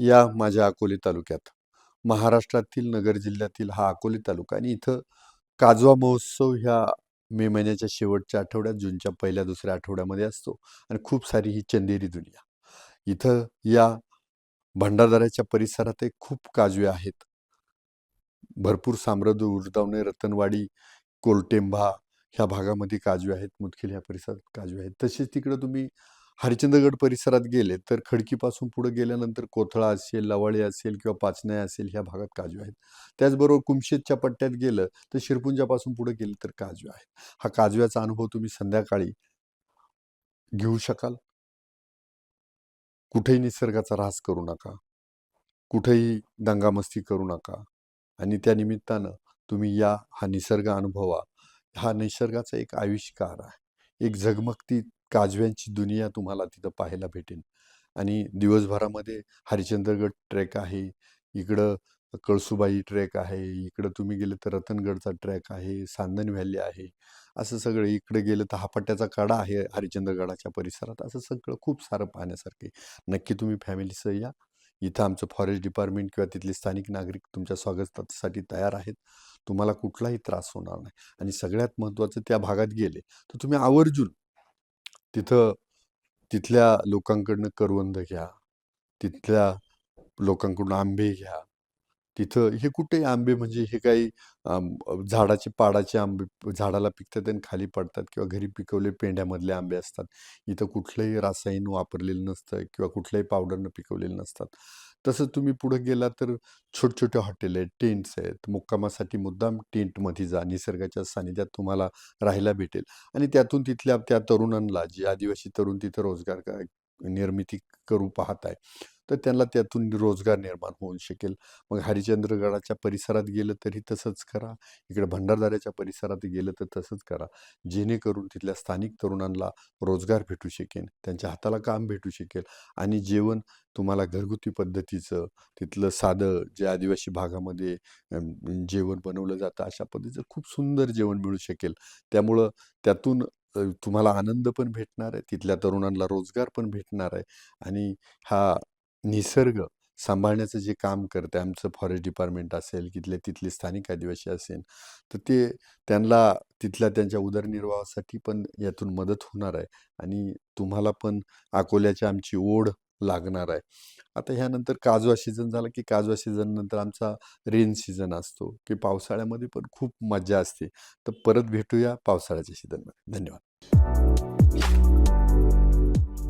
या माझ्या अकोले तालुक्यात. महाराष्ट्रातील नगर जिल्ह्यातील हा अकोले तालुका आणि इथं काजवा महोत्सव ह्या मे महिन्याच्या शेवटच्या आठवड्यात जूनच्या पहिल्या दुसऱ्या आठवड्यामध्ये असतो आणि खूप सारी ही चंदेरी दुनिया. इथं या भंडारदऱ्याच्या परिसरात एक खूप काजवे आहेत. भरपूर साम्राज्य उर्दावणे रतनवाडी कोलटेंभा ह्या भागामध्ये काजवे आहेत मुदखेल ह्या परिसरात काजवे आहेत. तसेच तिकडं तुम्ही हरिचंद्रगड परिसरात गेले तर खडकीपासून पुढे गेल्यानंतर कोथळा असेल लवाळे असेल किंवा पाचण्या असेल ह्या भागात काजू आहेत. त्याचबरोबर कुमशेतच्या पट्ट्यात गेलं तर शिरपुंजापासून पुढे गेलं तर काजू आहेत. हा काजव्याचा अनुभव तुम्ही संध्याकाळी घेऊ शकाल. कुठेही निसर्गाचा ऱ्हास करू नका. कुठेही दंगामस्ती करू नका. आणि त्या निमित्तानं तुम्ही या हा निसर्ग अनुभवा. हा निसर्गाचा एक आविष्कार आहे. एक झगमगती काजव्यांची दुनिया तुम्हाला तिथं पाहायला भेटेल. आणि दिवसभरामध्ये हरिश्चंद्रगड ट्रेक आहे इकडं कळसुबाई ट्रेक आहे इकडं तुम्ही गेले तर रतनगडचा ट्रॅक आहे सांदन व्हॅली आहे असं सगळं. इकडे गेलं तर हापाट्याचा काडा आहे हरिश्चंद्रगडाच्या परिसरात. असं सगळं खूप सारं पाहण्यासारखं आहे. नक्की तुम्ही फॅमिलीसह या. इथं आमचं फॉरेस्ट डिपार्टमेंट किंवा तिथले स्थानिक नागरिक तुमच्या स्वागतासाठी तयार आहेत. तुम्हाला कुठलाही त्रास होणार नाही. आणि सगळ्यात महत्त्वाचं त्या भागात गेले तर तुम्ही आवर्जून तिथं तिथल्या लोकांकडनं करवंद घ्या. तिथल्या लोकांकडून आंबे घ्या. तिथं हे कुठे आंबे म्हणजे हे काही झाडाचे पाडाचे आंबे झाडाला पिकतात आणि खाली पडतात किंवा घरी पिकवले पेंड्यामधले आंबे असतात. इथं कुठलंही रासायन वापरलेलं नसतं किंवा कुठल्याही पावडरनं पिकवलेलं नसतात. तसं तुम्ही पुढे गेला तर छोटे छोटे हॉटेल आहेत टेंट्स आहेत. मुक्कामासाठी मुद्दाम टेंटमध्ये जा निसर्गाच्या सानिध्यात तुम्हाला राहायला भेटेल. आणि त्यातून तिथल्या त्या तरुणांना जे आदिवासी तरुण तिथं रोजगार निर्मिती करू पाहत आहे तर त्यांना त्यातून रोजगार निर्माण होऊ शकेल. मग हरिश्चंद्रगडाच्या परिसरात गेलं तरी तसंच करा. इकडे भंडारदाऱ्याच्या परिसरात गेलं तर तसंच करा. जेणेकरून तिथल्या स्थानिक तरुणांना रोजगार भेटू शकेल त्यांच्या हाताला काम भेटू शकेल आणि जेवण तुम्हाला घरगुती पद्धतीचं तिथलं साधं जे आदिवासी भागामध्ये जेवण बनवलं जातं अशा पद्धतीचं खूप सुंदर जेवण मिळू शकेल. त्यामुळं त्यातून तुम्हाला आनंद पण भेटणार आहे तिथल्या तरुणांना रोजगार पण भेटणार आहे आणि हा निसर्ग सांभाळण्याचं जे काम करते आमचं फॉरेस्ट डिपार्टमेंट असेल तिथले तिथले स्थानिक आदिवासी असेल तर ते त्यांना तिथल्या त्यांच्या उदरनिर्वाहासाठी पण यातून मदत होणार आहे आणि तुम्हाला पण अकोल्याची आमची ओढ लागणार आहे. आता ह्यानंतर काजवा सीझन झाला की काजवा सीझन नंतर आमचा रेन सीझन असतो की पावसाळ्यामध्ये पण खूप मजा असते. तर परत भेटूया पावसाळ्याच्या सीझनमध्ये. धन्यवाद.